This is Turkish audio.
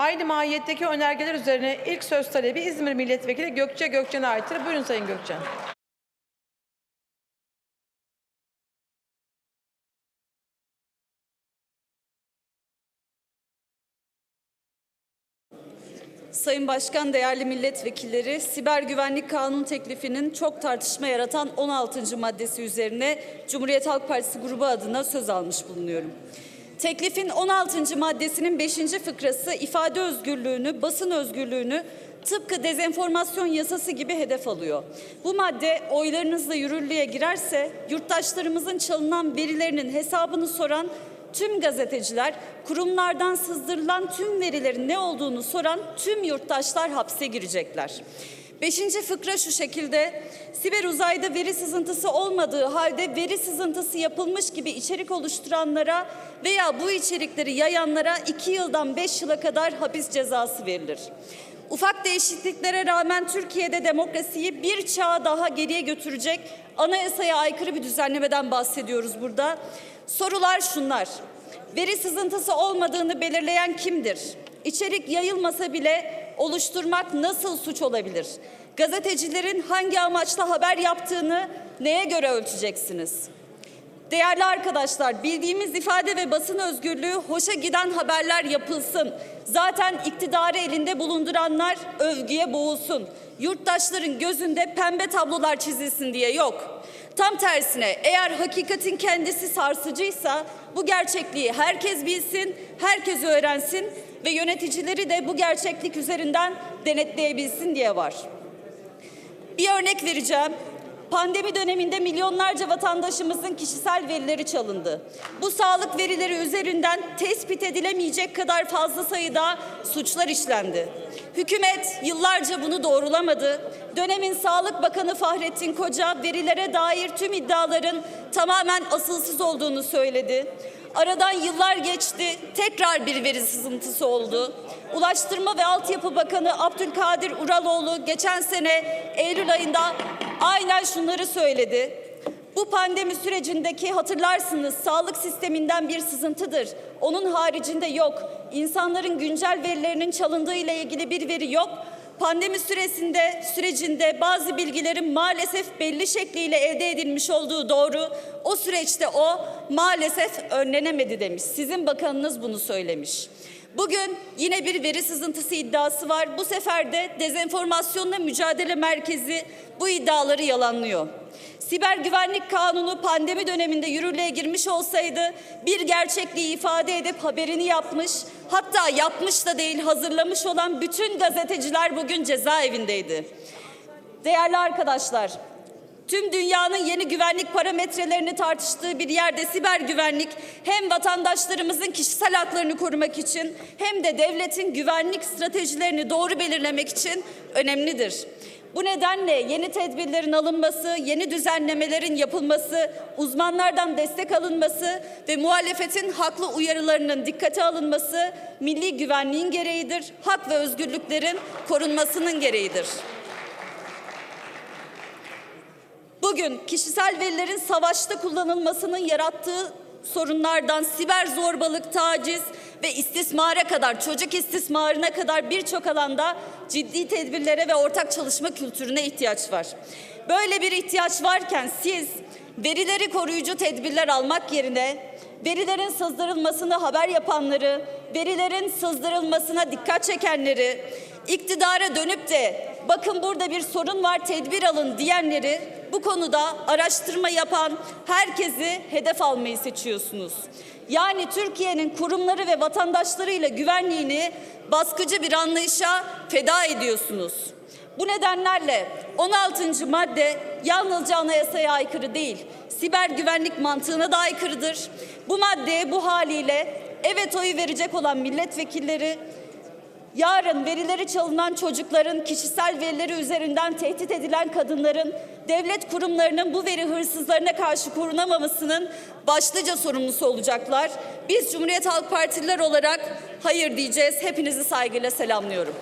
Aynı mahiyetteki önergeler üzerine ilk söz talebi İzmir Milletvekili Gökçe Gökçen'e aittir. Buyurun Sayın Gökçen. Sayın Başkan, değerli milletvekilleri, siber güvenlik kanun teklifinin çok tartışma yaratan 16. maddesi üzerine Cumhuriyet Halk Partisi grubu adına söz almış bulunuyorum. Teklifin 16. maddesinin 5. fıkrası ifade özgürlüğünü, basın özgürlüğünü tıpkı dezenformasyon yasası gibi hedef alıyor. Bu madde oylarınızla yürürlüğe girerse yurttaşlarımızın çalınan verilerinin hesabını soran tüm gazeteciler, kurumlardan sızdırılan tüm verilerin ne olduğunu soran tüm yurttaşlar hapse girecekler. Beşinci fıkra şu şekilde, siber uzayda veri sızıntısı olmadığı halde veri sızıntısı yapılmış gibi içerik oluşturanlara veya bu içerikleri yayanlara iki yıldan beş yıla kadar hapis cezası verilir. Ufak değişikliklere rağmen Türkiye'de demokrasiyi bir çağ daha geriye götürecek anayasaya aykırı bir düzenlemeden bahsediyoruz burada. Sorular şunlar. Veri sızıntısı olmadığını belirleyen kimdir? İçerik yayılmasa bile oluşturmak nasıl suç olabilir? Gazetecilerin hangi amaçla haber yaptığını neye göre ölçeceksiniz? Değerli arkadaşlar, bildiğimiz ifade ve basın özgürlüğü hoşa giden haberler yapılsın. Zaten iktidarı elinde bulunduranlar övgüye boğulsun. Yurttaşların gözünde pembe tablolar çizilsin diye yok. Tam tersine eğer hakikatin kendisi sarsıcıysa bu gerçekliği herkes bilsin, herkes öğrensin ve yöneticileri de bu gerçeklik üzerinden denetleyebilsin diye var. Bir örnek vereceğim. Pandemi döneminde milyonlarca vatandaşımızın kişisel verileri çalındı. Bu sağlık verileri üzerinden tespit edilemeyecek kadar fazla sayıda suçlar işlendi. Hükümet yıllarca bunu doğrulamadı. Dönemin Sağlık Bakanı Fahrettin Koca verilere dair tüm iddiaların tamamen asılsız olduğunu söyledi. Aradan yıllar geçti, tekrar bir veri sızıntısı oldu. Ulaştırma ve Altyapı Bakanı Abdülkadir Uraloğlu geçen sene Eylül ayında aynen şunları söyledi. Bu pandemi sürecindeki hatırlarsınız sağlık sisteminden bir sızıntıdır. Onun haricinde yok. İnsanların güncel verilerinin çalındığı ile ilgili bir veri yok. Pandemi süresinde sürecinde bazı bilgilerin maalesef belli şekliyle elde edilmiş olduğu doğru. O süreçte o maalesef önlenemedi demiş. Sizin bakanınız bunu söylemiş. Bugün yine bir veri sızıntısı iddiası var. Bu sefer de Dezenformasyonla Mücadele Merkezi bu iddiaları yalanlıyor. Siber güvenlik kanunu pandemi döneminde yürürlüğe girmiş olsaydı bir gerçekliği ifade edip haberini yapmış, hatta yapmış da değil hazırlamış olan bütün gazeteciler bugün cezaevindeydi. Değerli arkadaşlar, Tüm dünyanın yeni güvenlik parametrelerini tartıştığı bir yerde siber güvenlik hem vatandaşlarımızın kişisel haklarını korumak için hem de devletin güvenlik stratejilerini doğru belirlemek için önemlidir. Bu nedenle yeni tedbirlerin alınması, yeni düzenlemelerin yapılması, uzmanlardan destek alınması ve muhalefetin haklı uyarılarının dikkate alınması milli güvenliğin gereğidir, hak ve özgürlüklerin korunmasının gereğidir. Bugün kişisel verilerin savaşta kullanılmasının yarattığı sorunlardan siber zorbalık, taciz ve istismara kadar, çocuk istismarına kadar birçok alanda ciddi tedbirlere ve ortak çalışma kültürüne ihtiyaç var. Böyle bir ihtiyaç varken siz verileri koruyucu tedbirler almak yerine verilerin sızdırılmasını haber yapanları, verilerin sızdırılmasına dikkat çekenleri, iktidara dönüp de bakın burada bir sorun var tedbir alın diyenleri bu konuda araştırma yapan herkesi hedef almayı seçiyorsunuz. Yani Türkiye'nin kurumları ve vatandaşlarıyla güvenliğini baskıcı bir anlayışa feda ediyorsunuz. Bu nedenlerle 16. madde yalnızca anayasaya aykırı değil, siber güvenlik mantığına da aykırıdır. Bu maddeye bu haliyle evet oyu verecek olan milletvekilleri Yarın verileri çalınan çocukların, kişisel verileri üzerinden tehdit edilen kadınların, devlet kurumlarının bu veri hırsızlarına karşı korunamamasının başlıca sorumlusu olacaklar. Biz Cumhuriyet Halk Partililer olarak hayır diyeceğiz. Hepinizi saygıyla selamlıyorum.